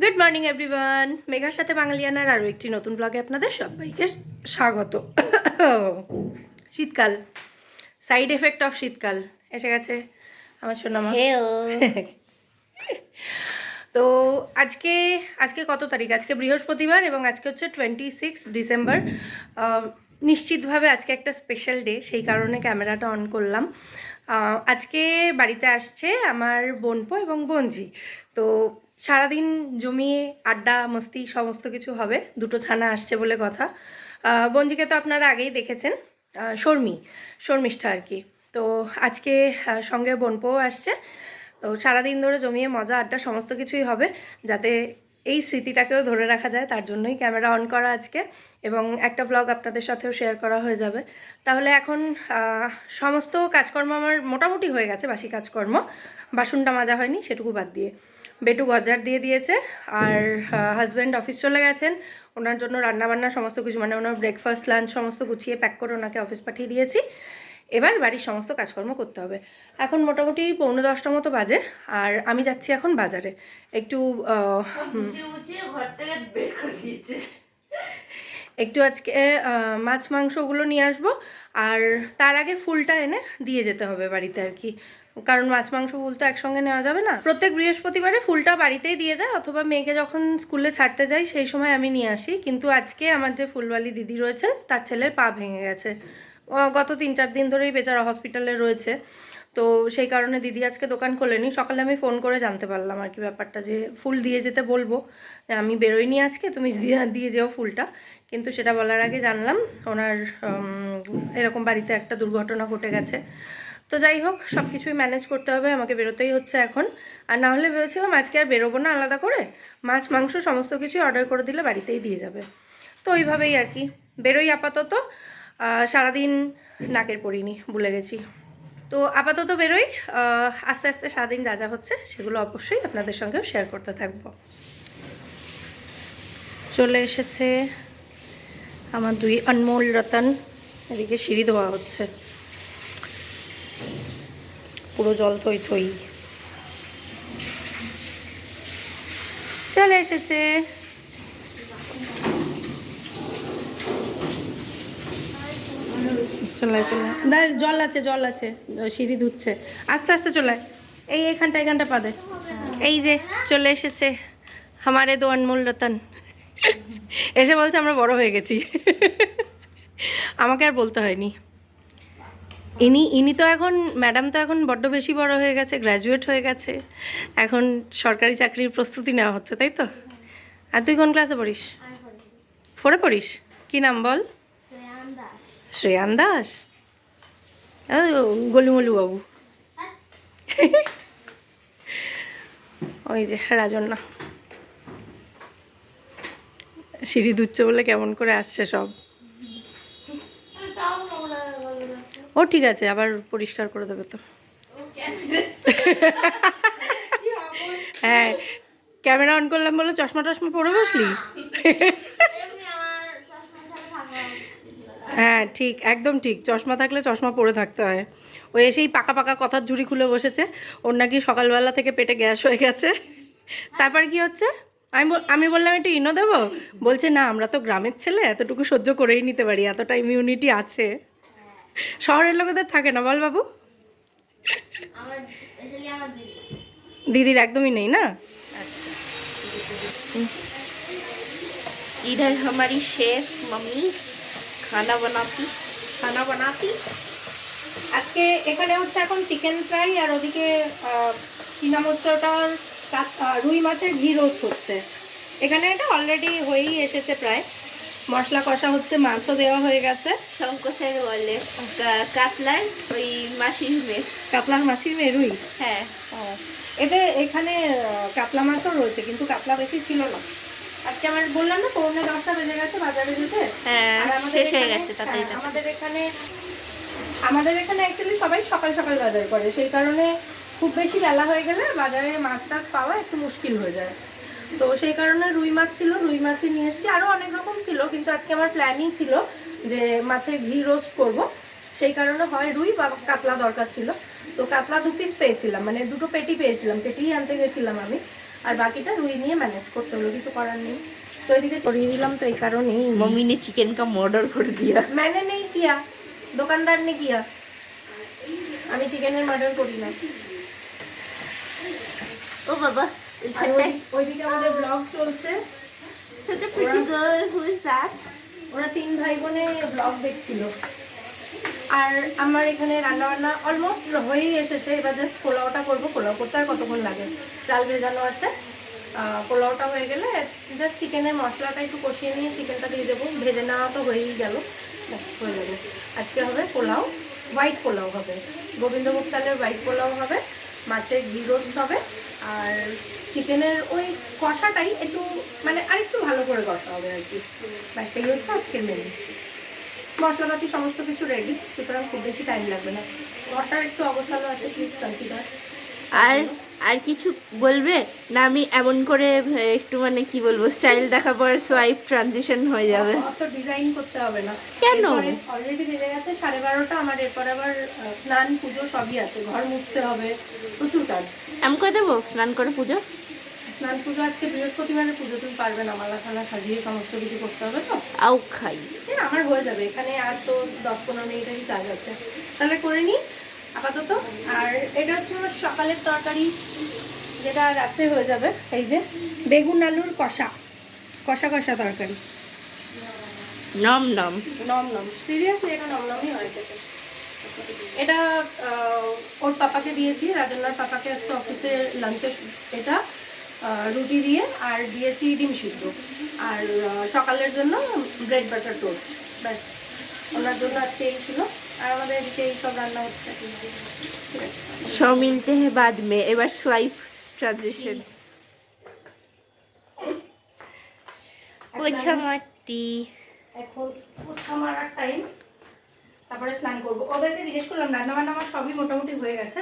Good morning everyone মেঘার সাথে বাঙালিয়ানার আরও একটি নতুন ব্লগে আপনাদের সবাইকে স্বাগত। শীতকাল। সাইড এফেক্ট অফ শীতকাল। এসে গেছে আমার সোনামা তো আজকে আজকে কত তারিখ? আজকে বৃহস্পতিবার এবং আজকে হচ্ছে টোয়েন্টি সিক্স ডিসেম্বর নিশ্চিতভাবে আজকে একটা স্পেশাল ডে সেই কারণে ক্যামেরাটা অন করলাম। আজকে বাড়িতে আসছে আমার বোনপো এবং বোনজি তো সারাদিন জমিয়ে, আড্ডা, মস্তি সমস্ত কিছু হবে। দুটো ছানা আসছে বলে কথা। বঞ্জিকে তো আপনারা আগেই দেখেছেন। শর্মি, শর্মিষ্ঠা আর কি। তো আজকে সঙ্গে বোনপোও আসছে। তো সারাদিন ধরে জমিয়ে, মজা, আড্ডা সমস্ত কিছুই হবে। যাতে এই স্মৃতিটাকেও ধরে রাখা যায়, তার জন্যই ক্যামেরা অন করা আজকে। এবং একটা ব্লগ আপনাদের সাথেও শেয়ার করা হয়ে যাবে। তাহলে এখন সমস্ত কাজকর্ম আমার মোটামুটি হয়ে গেছে, বাসি কাজকর্ম। বাসনটা মাজা হয়নি, সেটুকু বাদ দিয়ে। বেটু গজার দিয়ে দিয়েছে আর হাজব্যান্ড অফিস চলে গেছেন। ওনার জন্য রান্নাবান্না সমস্ত কিছু মানে ওনার ব্রেকফাস্ট লাঞ্চ সমস্ত গুছিয়ে প্যাক করে ওনাকে অফিস পাঠিয়ে দিয়েছি। এবার বাড়ির সমস্ত কাজকর্ম করতে হবে। এখন মোটামুটি পৌনে দশটা মতো বাজে আর আমি যাচ্ছি এখন বাজারে। একটু একটু আজকে মাছ মাংসগুলো নিয়ে আসব আর তার আগে ফুলটা এনে দিয়ে যেতে হবে বাড়িতে আর কি। কারণ মাছ মাংস ফুল তো একসঙ্গে নেওয়া যাবে না। প্রত্যেক বৃহস্পতিবারে ফুলটা বাড়িতেই দিয়ে যায়, অথবা মেয়েকে যখন স্কুলে ছাড়তে যাই সেই সময় আমি নিয়ে আসি। কিন্তু আজকে আমার যে ফুলওয়ালি দিদি রয়েছেন, তার ছেলের পা ভেঙে গেছে। গত তিন চার দিন ধরেই বেচারা হসপিটালে রয়েছে। তো সেই কারণে দিদি আজকে দোকান খোলেনি। সকালে আমি ফোন করে জানতে পারলাম আর কি ব্যাপারটা যে ফুল দিয়ে যেতে বলব। আমি বেরোইনি আজকে, তুমি দিয়ে যেও ফুলটা। কিন্তু সেটা বলার আগে জানলাম, ওনার এরকম বাড়িতে একটা দুর্ঘটনা ঘটে গেছে। তো যাই হোক সব কিছুই ম্যানেজ করতে হবে, আমাকে বেরোতেই হচ্ছে এখন। আর না হলে ভেবেছিলাম আজকে আর বেরোবো না আলাদা করে, মাছ, মাংস সমস্ত কিছুই অর্ডার করে দিলে বাড়িতেই দিয়ে যাবে। তো ওইভাবেই আর কি, বেরোই আপাতত। সারাদিন নাকের পড়িনি ভুলে গেছি। তো আপাতত বেরোই আস্তে আস্তে সারাদিন যা যা হচ্ছে সেগুলো অবশ্যই আপনাদের সঙ্গেও শেয়ার করতে থাকব। চলে এসেছে আমার দুই অনমোল রতন, এদিকে সিঁড়ি ধোয়া হচ্ছে। পুরো জল থই থই। চলে এসেছে। চলে চলে। জল আছে জল আছে। সিঁড়ি ধুচ্ছে। আস্তে আস্তে চলে। এই এখানটা এখানটা পাদে এই যে, চলে এসেছে আমারে দো অনমোল রতন এসে বলছে আমরা বড় হয়ে গেছি। আমাকে আর বলতে হয়নি। ইনি ইনি তো এখন ম্যাডাম তো এখন বড্ড বেশি বড় হয়ে গেছে গ্র্যাজুয়েট হয়ে গেছে। এখন সরকারি চাকরির প্রস্তুতি নেওয়া হচ্ছে তাই তো? আর তুই কোন ক্লাসে পড়িস? ফোরে পড়িস? কি নাম বল? শ্রেয়ান দাস। গলুমলু বাবু। ওই যে রাজন্না। সিঁড়ি ধুচ্ছে বলে কেমন করে আসছে সব তাও নোংরা হয়ে গেল দেখো। ও ঠিক আছে, আবার পরিষ্কার করে দেবে তো। হ্যাঁ ক্যামেরা অন করলাম বলে চশমা টশমা পরে বসলি। হ্যাঁ ঠিক, একদম ঠিক, চশমা থাকলে চশমা পরে থাকতে হয়। ও এসেই পাকা পাকা কথার ঝুড়ি খুলে বসেছে। ওর নাকি সকালবেলা থেকে পেটে গ্যাস হয়ে গেছে। তারপর কি হচ্ছে? আমি আমি বললাম, একটু ইনো দেবো? বলছে, না, আমরা তো গ্রামের ছেলে, এতটুকু সহ্য করেই নিতে পারি, এতটা ইমিউনিটি আছে। শহরের লোকেদের থাকে না বল বাবু আমার স্পেশালি আমার দিদি দিদির একদমই নেই না इधर हमारी शेफ मम्मी खाना बनाती खाना बनाती আজকে এখানে হচ্ছে এখন চিকেন ফ্রাই আর ওদিকে আহ, কি নাম হচ্ছে ওটার কাত- আহ, রুই মাছের ঘি রোস্ট হচ্ছে এখানে এটা অলরেডি হয়েই এসেছে প্রায় মশলা কষা হচ্ছে মাছও দেওয়া হয়ে গেছে। শঙ্কসের বলে কাতলার ওই মাসির মেয়ে। কাতলার মাছির মেয়ে রুই? হ্যাঁ। এতে এখানে কাতলা মাছও রয়েছে কিন্তু কাতলা বেশি ছিল না। আজকে আমার বললাম না পৌনে দশটা বেজে গেছে বাজারে যেতে হ্যাঁ আমাদের শেষ হয়ে গেছে হ্যাঁ, আমাদের এখানে আমাদের এখানে অ্যাকচুয়ালি সবাই সকাল সকাল বাজার করে। সেই কারণে খুব বেশি বেলা হয়ে গেলে বাজারে মাছ টাছ পাওয়া একটু মুশকিল হয়ে যায়। তো সেই কারণে রুই মাছ ছিল রুই মাছই নিয়ে এসেছি। আরও অনেক রকম ছিল কিন্তু আজকে আমার প্ল্যানই ছিল যে মাছের ঘি রোস্ট করব। সেই কারণে হয় রুই বা কাতলা দরকার ছিল। তো কাতলা দু পিস পেয়েছিলাম মানে দুটো পেটি পেয়েছিলাম পেটিই আনতে গেছিলাম আমি। আর বাকিটা রুই নিয়ে ম্যানেজ করতে হলো কিছু করার নেই। তো এদিকে ছড়িয়ে দিলাম তো এই কারণেই। মমি নে চিকেন কাম অর্ডার করে দিয়া। ম্যানে নেই কিয়া দোকানদার নে কিয়া। আমি চিকেনের মার্ডার করি না। ও বাবা। ওইদিকে আমাদের ব্লগ চলছে। Such a pretty girl who is that? ওরা তিন ভাই বোনে ব্লগ দেখছিল। আর আমার এখানে রান্না বান্না অলমোস্ট হয়েই এসেছে। এবার জাস্ট পোলাওটা করব। পোলাও করতে আর কতক্ষণ লাগে? চাল ভেজানো আছে। পোলাওটা হয়ে গেলে জাস্ট চিকেনের মশলাটা একটু কষিয়ে নিয়ে চিকেনটা দিয়ে দেবো। ভেজে নেওয়া তো হয়েই গেল। হয়ে যাবে আজকে হবে পোলাও। হোয়াইট পোলাও হবে। গোবিন্দভোগ চালের হোয়াইট পোলাও হবে। মাছের ঘি রোস্ট হবে। আর চিকেনের ওই কষাটাই একটু মানে আরেকটু ভালো করে কষা হবে আর কি। ব্যাস এই হচ্ছে আজকের মেনু মশলাপাতি সমস্ত কিছু রেডি সুতরাং খুব বেশি টাইম লাগবে না। ঘরটার একটু অবস্থানও আছে প্লিজ কনসিডার আর আর কিছু বলবে? না আমি এমন করে একটু মানে কি বলব স্টাইল দেখাবো আর সোয়াইপ ট্রানজিশন হয়ে যাবে। অত ডিজাইন করতে হবে না। কেন? অলরেডি বেজে গেছে সাড়ে বারোটা আমার এরপর আবার স্নান পুজো সবই আছে। ঘর মুছতে হবে প্রচুর কাজ। এমন করে দেবো? স্নান করে পুজো? স্নান পুজো আজকে বৃহস্পতিবারের পুজো তুমি পারবে না মালা ফালা সাজিয়ে সমস্ত কিছু করতে হবে তো? আউ খাই। আমার হয়ে যাবে এখানে আর তো দশ পনেরো মিনিটেরই কাজ আছে। তাহলে করে নিই আপাতত। আর এটা হচ্ছে আমার সকালের তরকারি যেটা রাত্রে হয়ে যাবে এই যে বেগুন আলুর কষা কষা কষা তরকারি। নম নম। নম নম সিরিয়াসলি এটা নম নমই হয় খেতে। এটা ওর পাপাকে দিয়েছি রাজন্যার পাপাকে আজকে অফিসে লাঞ্চে এটা। রুটি দিয়ে আর দিয়েছি ডিম সিদ্ধ। আর সকালের জন্য ব্রেড বাটার টোস্ট ব্যাস। ওনার জন্য আজকে এই ছিল। আর আমাদের এদিকে এই সব রান্না হচ্ছে। সব মিলতে হ্যাঁ বাদ মে। এবার সোয়াইপ ট্রানজিশন মাটি এখন পোছা মারার টাইম তারপরে স্নান করব। ওদেরকে জিজ্ঞেস করলাম রান্না বান্না আমার সবই মোটামুটি হয়ে গেছে।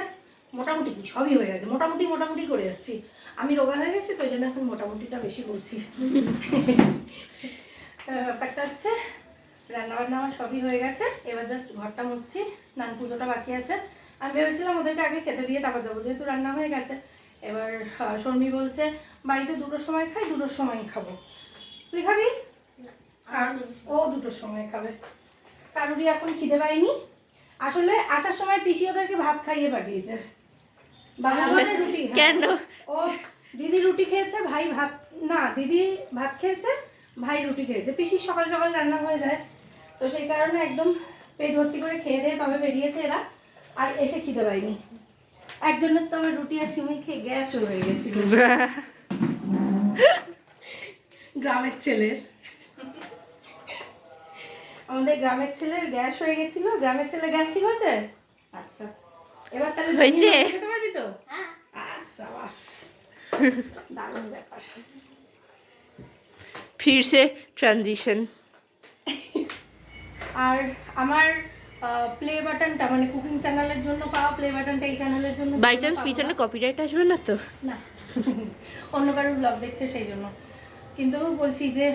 মোটামুটি কি? সবই হয়ে গেছে। মোটামুটি মোটামুটি করে যাচ্ছি। আমি রোগা হয়ে গেছি, তো ওই জন্য এখন মোটামুটিটা বেশি বলছি। ব্যাপারটা হচ্ছে রান্না বান্না আমার সবই হয়ে গেছে। এবার জাস্ট ঘরটা মুছছি, স্নান পুজোটা বাকি আছে। আমি ভেবেছিলাম ওদেরকে আগে খেতে দিয়ে তারপর যাব, যেহেতু রান্না হয়ে গেছে। এবার শর্মি বলছে, বাড়িতে দুটোর সময় খাই, দুটোর সময় খাব। তুই খাবি? আর ও দুটোর সময় খাবে। কারুরই এখন খিদে পাইনি আসলে আসার সময় পিসি ওদেরকে ভাত খাইয়ে পাঠিয়েছে। রুটি হ্যাঁ। কেন? ও দিদি রুটি খেয়েছে ভাই ভাত না দিদি ভাত খেয়েছে ভাই রুটি খেয়েছে। পিসি সকাল সকাল রান্না হয়ে যায়। তো সেই কারণে একদম পেট ভর্তি করে খেয়ে দিয়ে তবে বেরিয়েছে এরা। আর এসে খিদে পাইনি একজনের তো আমার রুটি আর সিমই খেয়ে গ্যাস হয়ে গেছিল। গ্রামের ছেলের। আমাদের গ্রামের ছেলের গ্যাস হয়ে গেছিল। গ্রামের ছেলে গ্যাস ঠিক হয়েছে? আচ্ছা। এবার তাহলে হয়েছে? পারবি তো? হ্যাঁ। আচ্ছা, দারুণ ব্যাপার। ফিরছে ট্রানজিশন আর আমার প্লে বাটনটা মানে কুকিং চ্যানেলের জন্য পাওয়া প্লে বাটনটা এই চ্যানেলের জন্য বাই চান্স পিছনে কপিরাইট আসবে না তো? না। অন্য কারোর ব্লগ দেখছে সেই জন্য। কিন্তু বলছি যে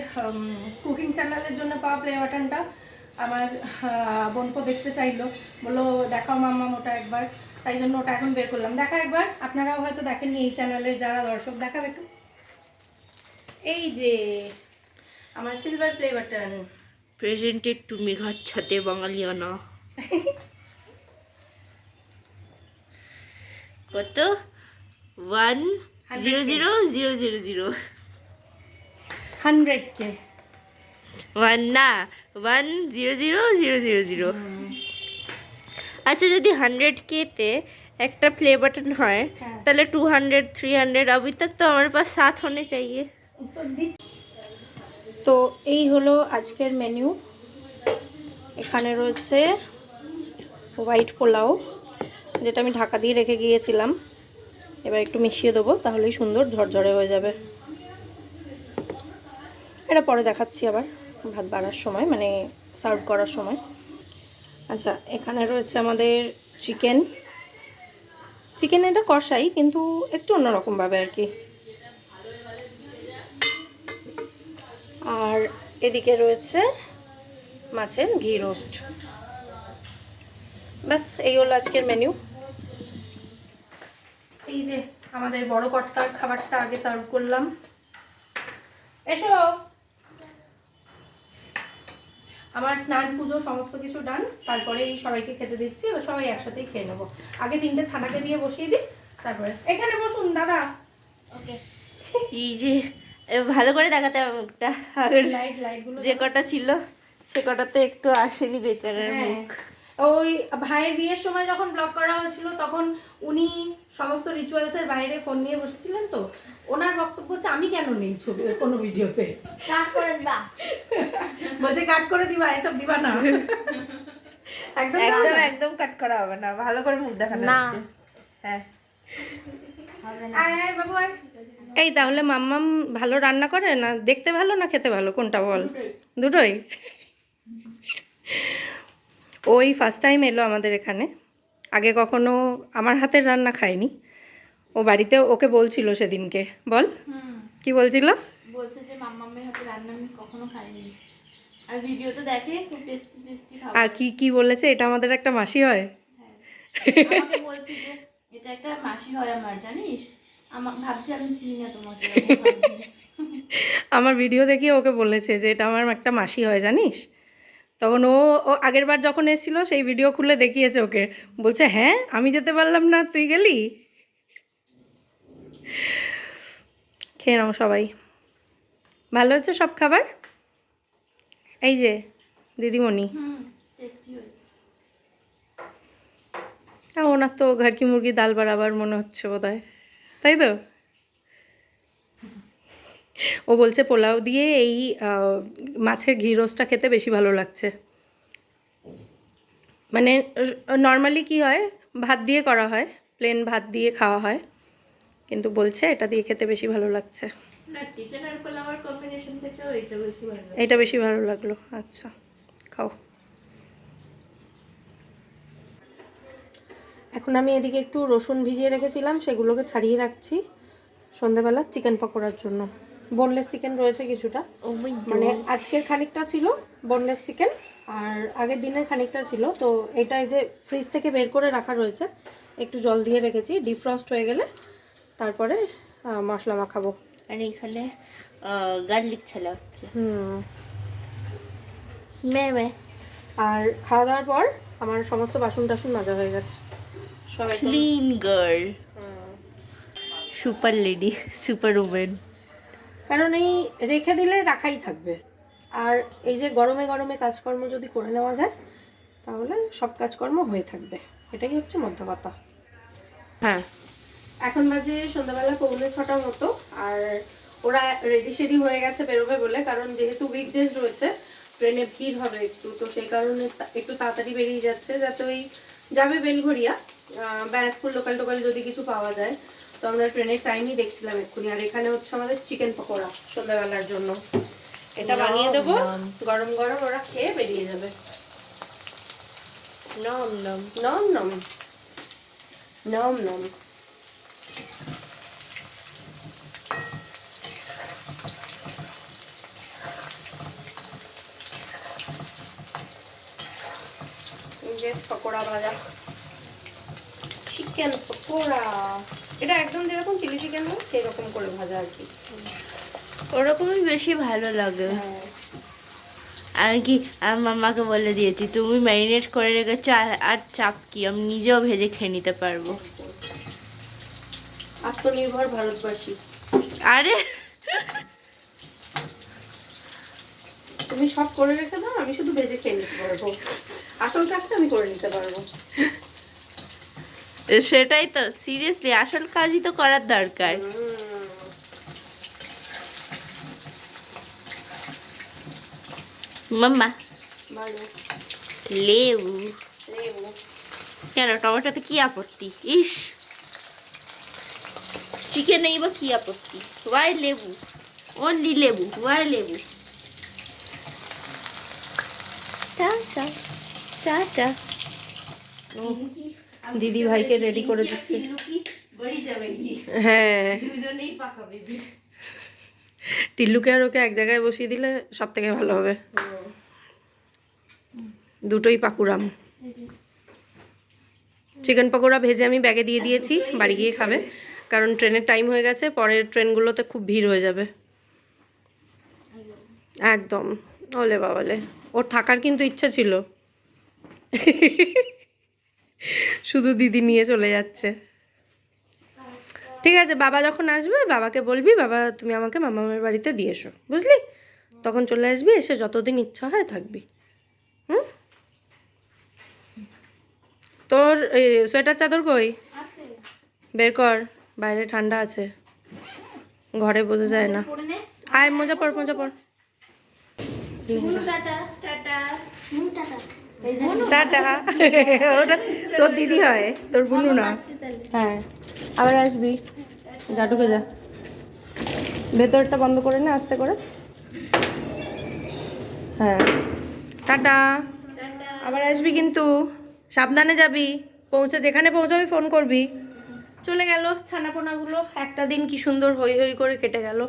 কুকিং চ্যানেলের জন্য পাওয়া প্লে বাটনটা আমার বোনপো দেখতে চাইলো। বলল দেখাও মাম্মা ওটা একবার। তাই জন্য ওটা এখন বের করলাম। দেখা একবার। আপনারাও হয়তো দেখেননি এই চ্যানেলের যারা দর্শক দেখাবে একটু। এই যে আমার silver play button presented to মেঘার ছাতে বাঙালিয়ানা কত? One zero zero zero zero zero hundred K one না One zero zero zero zero zero আচ্ছা যদি হান্ড্রেড কেতে একটা প্লে বাটন হয় হ্যাঁ। তাহলে টু हंड्रेड थ्री हंड्रेड अभी तक तो हमारे पास सात होने चाहिए উত্তর দিচ্ছি তো এই হলো আজকের মেনু এখানে রয়েছে হোয়াইট পোলাও যেটা আমি ঢাকা দিয়ে রেখে গিয়েছিলাম এবার একটু মিশিয়ে দেবো তাহলেই সুন্দর ঝরঝরে হয়ে যাবে এটা পরে দেখাচ্ছি আবার ভাত বাড়ার সময় মানে সার্ভ করার সময়। আচ্ছা এখানে রয়েছে আমাদের চিকেন চিকেন এটা কষাই, কিন্তু একটু অন্যরকমভাবে আর কি। আর এদিকে রয়েছে মাছের ঘি রোস্ট ব্যাস, এই হলো আজকের মেনু এই যে আমাদের বড় কর্তার খাবারটা আগে সার্ভ করলাম। এসো। আমার স্নান পুজো সমস্ত কিছু ডান তারপরে এই সবাইকে খেতে দিচ্ছি এবার সবাই একসাথেই খেয়ে নেব। আগে তিনটে ছানাকে দিয়ে বসিয়ে দিই তারপরে এখানে বসুন দাদা। ওকে এই যে ভালো করে দেখাতে হবে মুখটা। আগের লাইট লাইটগুলো যে কটা ছিল সে কটাতে একটু আসেনি বেচারার হ্যাঁ। মুখ। ওই ভাইয়ের বিয়ের সময় যখন ব্লগ করা হয়েছিল তখন উনি সমস্ত রিচুয়ালসের বাইরে ফোন নিয়ে বসেছিলেন তো। ওনার বক্তব্য হচ্ছে আমি কেন নেই ছবি কোনো ভিডিওতে বলছে কাট করে দিবা এসব দিবা না। একদম একদম একদম কাট করা হবে না ভালো করে মুখ দেখানো না। হচ্ছে। হ্যাঁ। এই তাহলে মাম্মাম ভালো রান্না করে না? দেখতে ভালো না খেতে ভালো? কোনটা বল? দুটোই। ওই ফার্স্ট টাইম এলো আমাদের এখানে। আগে কখনো আমার হাতের রান্না খায়নি। ও বাড়িতে ওকে বলছিল সেদিনকে। বল? কি বলছিল? বলছে যে মাম্মামের হাতে রান্না আমি কখনো খাইনি। আর ভিডিওতে দেখে খুব টেস্টি টেস্টি খাবার। আর কি কি বলেছে? এটা আমাদের একটা মাসি হয়। আমাকে বলছে যে এটা একটা মাসি হয় আমার জানিস? আমার ভাবছি আমি চিনি না তোমাকে আমার ভিডিও দেখিয়ে ওকে বলেছে যে এটা আমার একটা মাসি হয় জানিস? তখন ও ও আগের বার যখন এসেছিল সেই ভিডিও খুলে দেখিয়েছে ওকে। বলছে হ্যাঁ আমি যেতে পারলাম না তুই গেলি? খেয়ে নাও সবাই। ভালো হচ্ছে সব খাবার? এই যে দিদিমণি। হ্যাঁ ওনার তো ঘাটকি মুরগি ডাল বাড়াবার মনে হচ্ছে বোধ তাই তো? ও বলছে পোলাও দিয়ে এই মাছের ঘি রোস্টটা খেতে বেশি ভালো লাগছে। মানে নর্মালি কি হয় ভাত দিয়ে করা হয় প্লেন ভাত দিয়ে খাওয়া হয়। কিন্তু বলছে এটা দিয়ে খেতে বেশি ভালো লাগছে। এটা বেশি ভালো লাগল আচ্ছা খাও। এখন আমি এদিকে একটু রসুন ভিজিয়ে রেখেছিলাম সেগুলোকে ছাড়িয়ে রাখছি সন্ধেবেলা চিকেন পকোড়ার জন্য। বোনলেস চিকেন রয়েছে কিছুটা। Oh মানে আজকের খানিকটা ছিল বোনলেস চিকেন আর আগের দিনের খানিকটা ছিল। তো এটা এই যে ফ্রিজ থেকে বের করে রাখা রয়েছে একটু জল দিয়ে রেখেছি ডিফ্রস্ট হয়ে গেলে তারপরে মশলা মাখাবো। আর এখানে গার্লিক ছালা হচ্ছে। হুম। মে মে। আর খাওয়া দাওয়ার পর আমার সমস্ত বাসন টাসন মাজা হয়ে গেছে। সব একদম- clean girl super lady super women কারণ এই রেখে দিলে রাখাই থাকবে। আর এই যে গরমে গরমে কাজকর্ম যদি করে নেওয়া যায় তাহলে সব কাজকর্ম হয়ে থাকবে। এটাই হচ্ছে মধ্য কথা হ্যাঁ। এখন বাজে সন্ধ্যাবেলা পৌনে ছটার মতো আর ওরা রেডি সেডি হয়ে গেছে বেরোবে বলে কারণ যেহেতু উইকডেজ রয়েছে ট্রেনে ভিড় হবে একটু তো সেই কারণে একটু তাড়াতাড়ি বেরিয়ে যাচ্ছে যাতে ওই যাবে বেলঘরিয়া ব্যারাকপুর লোকাল টোকাল যদি কিছু পাওয়া যায়। তো আমরা ট্রেনের টাইমই দেখছিলাম এক্ষুনি আর এখানে হচ্ছে আমাদের চিকেন পকোড়া সন্ধ্যাবেলার জন্য। এটা বানিয়ে দেবো গরম গরম ওরা খেয়ে বেরিয়ে যাবে। নম নম নম নম নম নম এই যে পকোড়া ভাজা চিকেন পকোড়া। এটা একদম যেরকম চিলি চিকেন হয় সেই রকম করে ভাজা আর কি। ওরকমই বেশি ভালো লাগে। হ্যাঁ। আর কি আমার মামাকে বলে দিয়েছি তুমি ম্যারিনেট করে রেখেছো আর- আর চাপ কি? আমি নিজেও ভেজে খেয়ে নিতে পারব। আত্মনির্ভর ভারতবাসী। আরে! তুমি সব করে রেখে দাও আমি শুধু ভেজে খেয়ে নিতে পারব। আসল কাজটা আমি করে নিতে পারব। সেটাই তো সিরিয়াসলি আসল কাজই তো করার দরকার। মাম্মা লেবু। লেবু। কেন টমেটোতে কি আপত্তি? ইস! চিকেনেই বা কি আপত্তি? ওয়াই লেবু? অনলি লেবু ওয়াই লেবু? চা চা চা চা দিদি ভাইকে রেডি করে দিচ্ছে বাড়ি যাবে কি? হ্যাঁ। টিল্লুকে আর ওকে এক জায়গায় বসিয়ে দিলে সব থেকে ভালো হবে। দুটোই পাকুরাম। চিকেন পকোড়া ভেজে আমি ব্যাগে দিয়ে দিয়েছি বাড়ি গিয়ে খাবে। কারণ ট্রেনের টাইম হয়ে গেছে পরের ট্রেনগুলোতে খুব ভিড় হয়ে যাবে। একদম। ওলে বাবালে। ওর থাকার কিন্তু ইচ্ছা ছিল। শুধু দিদি নিয়ে চলে যাচ্ছে। ঠিক আছে বাবা যখন আসবে বাবাকে বলবি বাবা তুমি আমাকে মামামের বাড়িতে দিয়ে এসো বুঝলি? তখন চলে আসবি এসে যতদিন ইচ্ছা হয় থাকবি। হুম? তোর এই সোয়েটার চাদর কই? বের কর বাইরে ঠান্ডা আছে। ঘরে বোঝা যায় না। আয় মজা পড় মজা পড়। বুনু টাটা টাটা। টাটা। ওটা তোর দিদি হয়, তোর বুনু না। হ্যাঁ আবার আসবি। যা, ঢুকে যা। ভেতরটা বন্ধ করে না, আস্তে করে। হ্যাঁ। টাটা। আবার আসবি কিন্তু। সাবধানে যাবি। পৌঁছে, যেখানে পৌঁছাবি ফোন করবি। চলে গেল ছানাপোনাগুলো। একটা দিন কি সুন্দর হই হই করে কেটে গেল।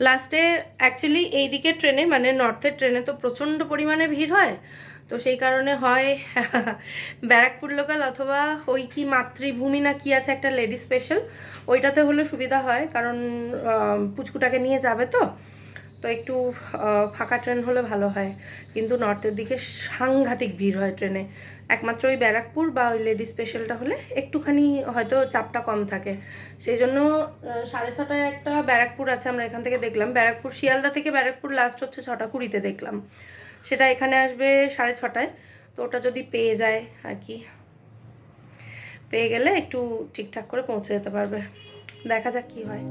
লাস্টে অ্যাকচুয়ালি এইদিকে ট্রেনে মানে নর্থের ট্রেনে তো প্রচণ্ড পরিমাণে ভিড় হয়। তো সেই কারণে হয় ব্যারাকপুর লোকাল অথবা ওই কি মাতৃভূমি না কি আছে একটা লেডি স্পেশাল, ওইটাতে হলে সুবিধা হয়, কারণ পুচকুটাকে নিয়ে যাবে তো তো একটু ফাঁকা ট্রেন হলে ভালো হয়। কিন্তু নর্থের দিকে সাংঘাতিক ভিড় হয় ট্রেনে। একমাত্র ওই ব্যারাকপুর বা ওই লেডি স্পেশালটা হলে একটুখানি হয়তো চাপটা কম থাকে। সেই জন্য সাড়ে ছটায় একটা ব্যারাকপুর আছে, আমরা এখান থেকে দেখলাম। ব্যারাকপুর, শিয়ালদা থেকে ব্যারাকপুর লাস্ট হচ্ছে ছটা কুড়িতে দেখলাম। সেটা এখানে আসবে সাড়ে ছটায়। তো ওটা যদি পেয়ে যায় আর কি। পেয়ে গেলে একটু ঠিকঠাক করে পৌঁছে যেতে পারবে। দেখা যাক কি হয়।